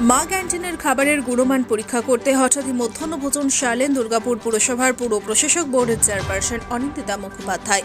মা ক্যান্টিনের খাবারের গুণমান পরীক্ষা করতে হঠাৎই মধ্যাহ্ন ভোজন সারলেন দুর্গাপুর পুরসভার পুর প্রশাসক বোর্ডের চেয়ারপারসন অনিন্দিতা মুখোপাধ্যায়।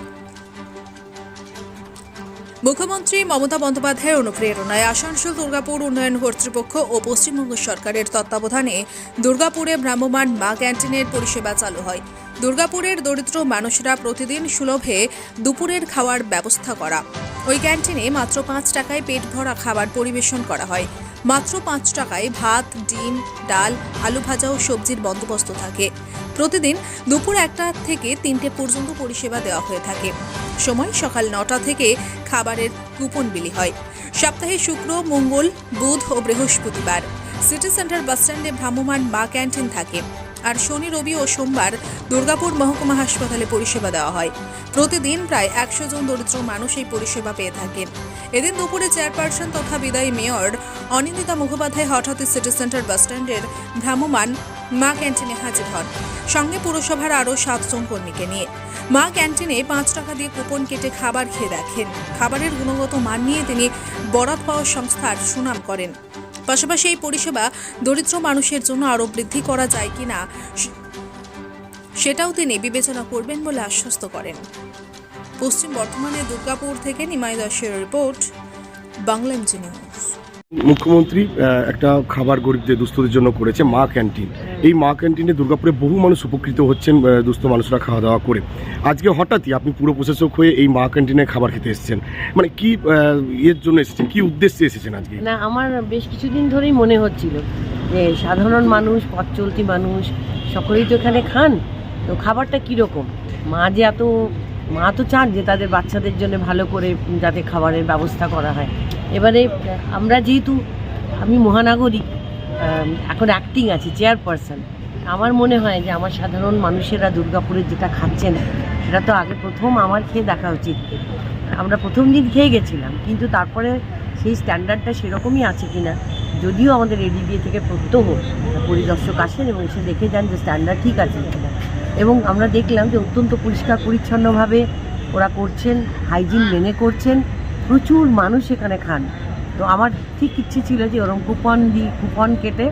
মুখ্যমন্ত্রী মমতা বন্দ্যোপাধ্যায়ের অনুপ্রেরণায় আসানসোল দুর্গাপুর উন্নয়ন কর্তৃপক্ষ ও পশ্চিমবঙ্গ সরকারের তত্ত্বাবধানে দুর্গাপুরে ভ্রাম্যমাণ মা ক্যান্টিনের পরিষেবা চালু হয়। দুর্গাপুরের দরিদ্র মানুষরা প্রতিদিন সুলভে দুপুরের খাওয়ার ব্যবস্থা করা। ওই ক্যান্টিনে মাত্র পাঁচ টাকায় পেট ভরা খাবার পরিবেশন করা হয়। মাত্র পাঁচ টাকায় ভাত, ডিম, ডাল, আলু ভাজা ও সবজির বন্দোবস্ত থাকে। প্রতিদিন দুপুর একটা থেকে তিনটে পর্যন্ত পরিষেবা দেওয়া হয়ে থাকে। সময় সকাল নটা থেকে খাবারের কুপন বিলি হয়। সপ্তাহে শুক্র, মঙ্গল, বুধ ও বৃহস্পতিবার। সিটি সেন্টার বাসস্ট্যান্ডে ভ্রাম্যমান মা ক্যান্টিন থাকে। আর শনি, রবি ও সোমবার দুর্গাপুর মহকুমা হাসপাতালে পরিষেবা দেওয়া হয়। প্রতিদিন প্রায় একশো জন দরিদ্র মানুষ এই পরিষেবা পেয়ে থাকেন। এদিন দুপুরে চেয়ারপারসন তথা বিদায়ী মেয়র অনিন্দিতা মুখোপাধ্যায় হঠাৎই সিটি সেন্টার বাসস্ট্যান্ডের ভ্রাম্যমান মা ক্যান্টিনে হাজির হন। সঙ্গে পুরসভার আরও সাতজন কর্মীকে নিয়ে। মা ক্যান্টিনে পাঁচ টাকা দিয়ে কুপন কেটে খাবার খেয়ে দেখেন। খাবারের গুণগত মান নিয়ে তিনি বরাত পাওয়া সংস্থার সুনাম করেন। পাশাপাশি এই পরিষেবা দরিদ্র মানুষের জন্য আরও বৃদ্ধি করা যায় কি না সেটাও তিনি বিবেচনা করবেন বলে আশ্বস্ত করেন। পশ্চিম বর্ধমানের দুর্গাপুর থেকে নিমাই দাসের রিপোর্ট, বাংলা নিউজ। মুখ্যমন্ত্রী একটা খাবার গরিবদের দুস্থদের জন্য করেছে মা ক্যান্টিন। এই মা ক্যান্টিনে দুর্গাপুরে বহু মানুষ উপকৃত হচ্ছেন দুস্থ মানুষরা খাওয়া দাওয়া করে। আজকে হঠাৎই আপনি পুরো প্রশাসক হয়ে এই মা ক্যান্টিনে খাবার খেতে এসেছেন। মানে কি এর জন্য এসেছেন? কি উদ্দেশ্যে এসেছেন আজকে? না আমার বেশ কিছুদিন ধরেই মনে হচ্ছিল যে সাধারণ মানুষ পথ চলতি মানুষ সকলেই তো এখানে খান। তো খাবারটা কীরকম? মা যে এত মা তো চান যে তাদের বাচ্চাদের জন্য ভালো করে যাতে খাবারের ব্যবস্থা করা হয়। এবারে আমরা যেহেতু আমি মহানাগরিক এখন অ্যাক্টিং আছি চেয়ারপারসন আমার মনে হয় যে আমার সাধারণ মানুষেরা দুর্গাপুরের যেটা খাচ্ছেন, সেটা তো আগে প্রথম আমার খেয়ে দেখা উচিত। আমরা প্রথম দিন খেয়ে গেছিলাম, কিন্তু তারপরে সেই স্ট্যান্ডার্ডটা সেরকমই আছে কিনা, যদিও আমাদের এডিবিএ থেকে প্রত্যহ পরিদর্শক আসেন এবং এসে দেখে যান যে স্ট্যান্ডার্ড ঠিক আছে কিনা। এবং আমরা দেখলাম যে অত্যন্ত পরিষ্কার পরিচ্ছন্নভাবে ওরা করছেন হাইজিন মেনে করছেন প্রচুর মানুষ এখানে খান। তো আমার ঠিক ইচ্ছে ছিল যে ওরকম কুপন দিই কুপন কেটে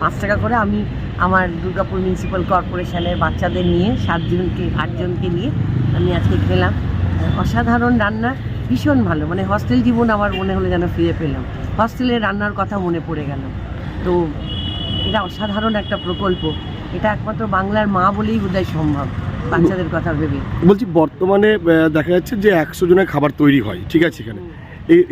পাঁচ টাকা করে আমি আমার দুর্গাপুর মিউনিসিপ্যাল কর্পোরেশনের বাচ্চাদের নিয়ে সাতজনকে আটজনকে নিয়ে আমি আজকে খেলাম। অসাধারণ রান্না, ভীষণ ভালো। মানে হস্টেল জীবন আমার মনে হলো যেন ফিরে পেলাম। হস্টেলের রান্নার কথা মনে পড়ে গেল। তো এটা অসাধারণ একটা প্রকল্প। এটা একমাত্র বাংলার মা বলেই বোধহয় সম্ভব। বাচ্চাদের কথা ভেবে বলছি বর্তমানে দেখা যাচ্ছে যে একশো জনের খাবার তৈরি হয় ঠিক আছে এখানে।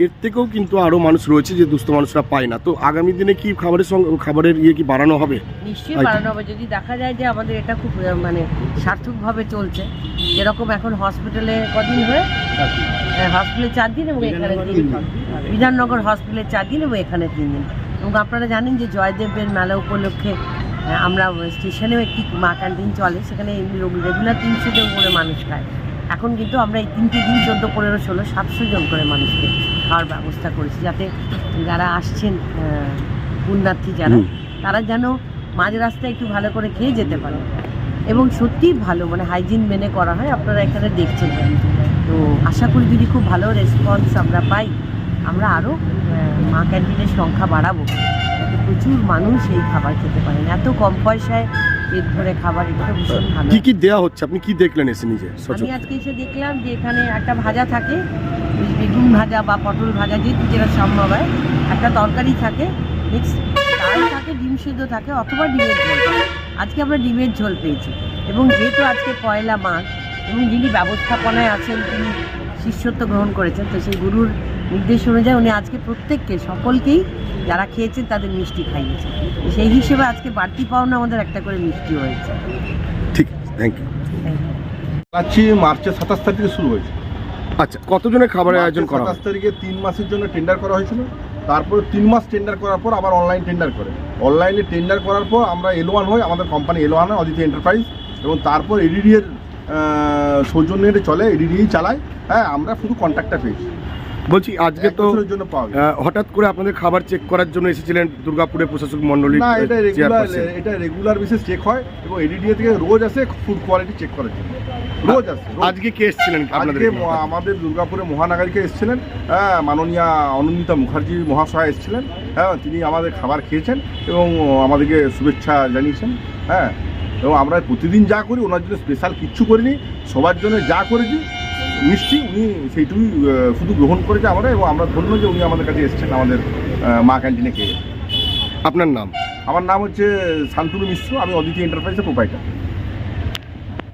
এর থেকেও কিন্তু আরও মানুষ রয়েছে যে দুস্থ মানুষরা পায় না। তো আগামী দিনে কি খাবারের সঙ্গে খাবারের ইয়ে কি বাড়ানো হবে? নিশ্চয়ই আচ্ছা। বাড়ানো হবে। যদি দেখা যায় যে আমাদের এটা খুব মানে সার্থকভাবে চলছে যেরকম এখন হসপিটালে কদিন হয়ে হসপিটালে চার দিন এবং এখানে তিন বিধাননগর হসপিটালে চার দিন এবং এখানে তিন দিন। এবং আপনারা জানেন যে জয়দেবের মেলা উপলক্ষে আমরা স্টেশনেও একটি মা ক্যান্টিন চলে সেখানে রেগুলার তিনশো জন করে মানুষ খায়। এখন কিন্তু আমরা এই তিনটে দিন চোদ্দ পনেরো ষোলো সাতশো জন করে মানুষকে খাওয়ার ব্যবস্থা করেছি যাতে যারা আসছেন পুণ্যার্থী যারা তারা যেন মাঝ রাস্তায় একটু ভালো করে খেয়ে যেতে পারে। এবং সত্যিই ভালো মানে হাইজিন মেনে করা হয় আপনারা এখানে দেখছেন। তো আশা করি যদি খুব ভালো রেসপন্স আমরা পাই আমরা আরও মা ক্যান্টিনের সংখ্যা বাড়াবো। প্রচুর মানুষ এই খাবার খেতে পারেন। এত কম পয়সায় পেট ভরে খাবার এটা তো ভীষণ ভালো। কি কি দেয়া হচ্ছে? আপনি কি দেখলেন এসে নিজে আমি আজকে এসে দেখলাম যে এখানে একটা ভাজা থাকে বেগুন ভাজা বা পটল ভাজা যেহেতু যেটা সম্ভব হয় একটা তরকারি থাকে ডাল থাকে ডিম সিদ্ধ থাকে অথবা ডিমের ঝোল আজকে আমরা ডিমের ঝোল পেয়েছি। এবং যেহেতু আজকে পয়লা মাঘ এবং যিনি ব্যবস্থাপনায় আছেন তিনি শিষ্যত্ব গ্রহণ করেছেন তো সেই গুরুর নির্দেশ অনুযায়ী উনি আজকে প্রত্যেককে সকলকেই যারা খেয়েছেন তাদের মিষ্টি খাইয়েছেন সেই হিসেবে আজকে বাড়তি পাওনা আমাদের একটা করে মিষ্টি হয়েছে। ঠিক থ্যাংক ইউ আছি মার্চের সাতাশ তারিখে শুরু হয়েছে। আচ্ছা কতজনের খাবারের আয়োজন করা সাতাশ তারিখে তিন মাসের জন্য টেন্ডার করা হয়েছিল। তারপরে তিন মাস টেন্ডার করার পর আবার অনলাইন টেন্ডার করে। অনলাইনে টেন্ডার করার পর আমরা এল ওয়ান হই আমাদের কোম্পানি এল ওয়ান হয় অদিতি এন্টারপ্রাইজ এবং তারপর এডিডি এর সৌজন্যে চলে এডিডি চালায়। হ্যাঁ আমরা শুধু কন্ট্রাক্টটা পেয়েছি। বলছি আজকে তো হঠাৎ করে আপনাদের খাবার চেক করার জন্য এসেছিলেন দুর্গাপুরের প্রশাসক মন্ডলী না এটা রেগুলার এটা রেগুলার বেসিস চেক হয় এবং এডিডিএ থেকে রোজ আসে ফুড কোয়ালিটি চেক করার জন্য। রোজ আসে আজকে কে এসেছিলেন আপনাদের আজকে আমাদের দুর্গাপুরে মহানাগরিকে এসেছিলেন। হ্যাঁ মাননীয়া অনন্দিতা মুখার্জি মহাশয় এসেছিলেন। হ্যাঁ তিনি আমাদের খাবার খেয়েছেন এবং আমাদেরকে শুভেচ্ছা জানিয়েছেন। হ্যাঁ এবং আমরা প্রতিদিন যা করি ওনার জন্য স্পেশাল কিচ্ছু করিনি। সবার জন্য যা করেছি মিষ্টি উনি সেইটুকুই শুধু গ্রহণ করেছে আমরা এবং আমরা ধন্য যে উনি আমাদের কাছে এসছেন আমাদের মা ক্যান্টিনে খেয়ে। আপনার নাম? আমার নাম হচ্ছে শান্তনু মিশ্র আমি অদিতি এন্টারপ্রাইজের প্রোপাইটার